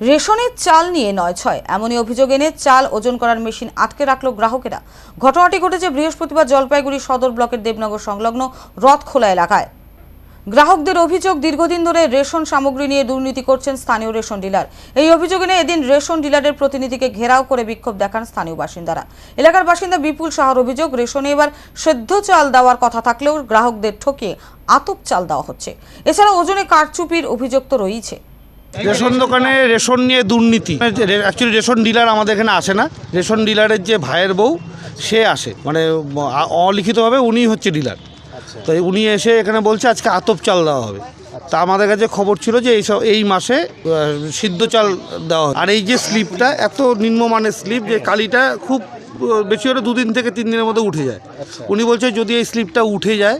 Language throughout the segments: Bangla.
রেশনের চাল নিয়ে নয় ছয়। এমনই অভিযোগ এনে চাল ওজন করার মেশিন আটকে রাখল গ্রাহকেরা। ঘটনাটি ঘটেছে বৃহস্পতিবার জলপাইগুড়ি সদর ব্লকের দেবনগর সংলগ্ন রথখোলা এলাকায়। গ্রাহকদের অভিযোগ, দীর্ঘদিন ধরে রেশন সামগ্রী নিয়ে দুর্নীতি করছেন স্থানীয় রেশন ডিলার। এই অভিযোগ এনে এদিন রেশন ডিলারের প্রতিনিধিকে ঘেরাও করে বিক্ষোভ দেখান স্থানীয় বাসিন্দারা। এলাকার বাসিন্দা বিপুল সাহার অভিযোগ, রেশনে এবার সেদ্ধ চাল দেওয়ার কথা থাকলেও গ্রাহকদের ঠকিয়ে আতপ চাল দেওয়া হচ্ছে। এছাড়া ওজনে কারচুপির অভিযোগ তো রয়েছে রেশন দোকানে রেশন নিয়ে দুর্নীতি। অ্যাকচুয়ালি রেশন ডিলার আমাদের এখানে আসে না। রেশন ডিলারের যে ভাইয়ের বউ সে আসে। মানে অলিখিতভাবে উনি হচ্ছে ডিলার তো উনি এসে এখানে বলছে আজকে আতপ চাল দেওয়া হবে। তা আমাদের কাছে খবর ছিল যে এইসব এই মাসে সিদ্ধ চাল দেওয়া হবে। আর এই যে স্লিপটা এত নিম্নমানের স্লিপ যে কালিটা খুব বেশি হলে দুদিন থেকে তিন দিনের মধ্যে উঠে যায়। উনি বলছে যদি এই স্লিপটা উঠে যায়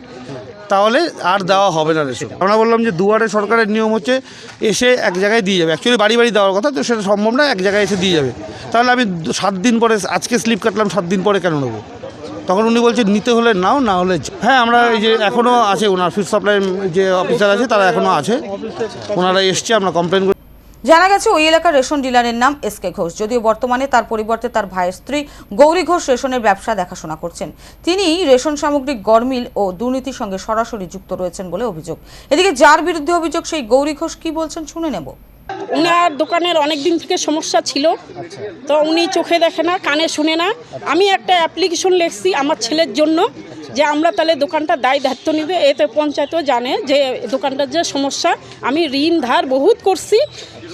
তাহলে আর দেওয়া হবে না রেশন। আমরা বললাম যে দুয়ারে সরকারের নিয়ম হচ্ছে এসে এক জায়গায় দিয়ে যাবে। অ্যাকচুয়ালি বাড়ি বাড়ি দেওয়ার কথা তো সেটা সম্ভব না এক জায়গায় এসে দিয়ে যাবে। তাহলে আমি সাত দিন পরে আজকে স্লিপ কাটলাম সাত দিন পরে কেন নেব? তখন উনি বলছে নিতে হলে নাও না হলে হ্যাঁ আমরা এই যে এখনও আছে ওনার ফুড সাপ্লাই যে অফিসার আছে তারা এখনও আছে। ওনারা এসছে আমরা কমপ্লেন জানা গেছে ওই এলাকার রেশন ডিলারের নাম এস কে ঘোষ। যদিও বর্তমানে তার পরিবর্তে তার ভাইয়ের স্ত্রী গৌরী ঘোষ রেশনের ব্যবসা দেখাশোনা করছেন। তিনি রেশন সামগ্রী গরমিল ও দুর্নীতির সঙ্গে সরাসরি যুক্ত রয়েছেন বলে অভিযোগ। এদিকে যার বিরুদ্ধে অভিযোগ সেই গৌরী ঘোষ কি বলছেন শুনে নেব। উনার দোকানের অনেক দিন থেকে সমস্যা ছিল। তো উনি চোখে দেখে না কানে শুনে না। আমি একটা অ্যাপ্লিকেশন লিখছি আমার ছেলের জন্য। যে আমরা তাহলে দোকানটা দায় দায়িত্ব নিবে, এতে পঞ্চায়েতও জানে যে দোকানটার যে সমস্যা, আমি ঋণ ধার বহুত করছি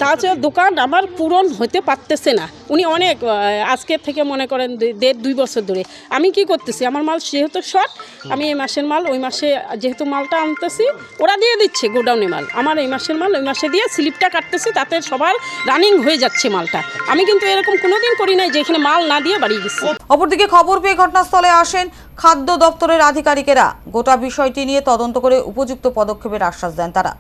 তাছাড়া দোকান আমার পূরণ হতে পারতেছে না। উনি অনেক আজকের থেকে মনে করেন দেড়, দুই বছর ধরে। আমি কি করতেছি? আমার মাল যেহেতু শর্ট, আমি এই মাসের মাল, ওই মাসে যেহেতু মালটা আনতেছি, ওরা দিয়ে দিচ্ছে গোডাউনে মাল। আমার এই মাসের মাল, ওই মাসে দিয়ে স্লিপটা কাটতেছি, তাতে সবার রানিং হয়ে যাচ্ছে মালটা। আমি কিন্তু এরকম কোনোদিন করি নাই যে এখানে মাল না দিয়ে বাড়ি গেছি। অপরদিকে খবর পেয়ে ঘটনাস্থলে আসেন খাদ্য দপ্তরের আধিকারিকেরা গোটা বিষয়টি নিয়ে তদন্ত করে উপযুক্ত পদক্ষেপের আশ্বাস দেন তারা।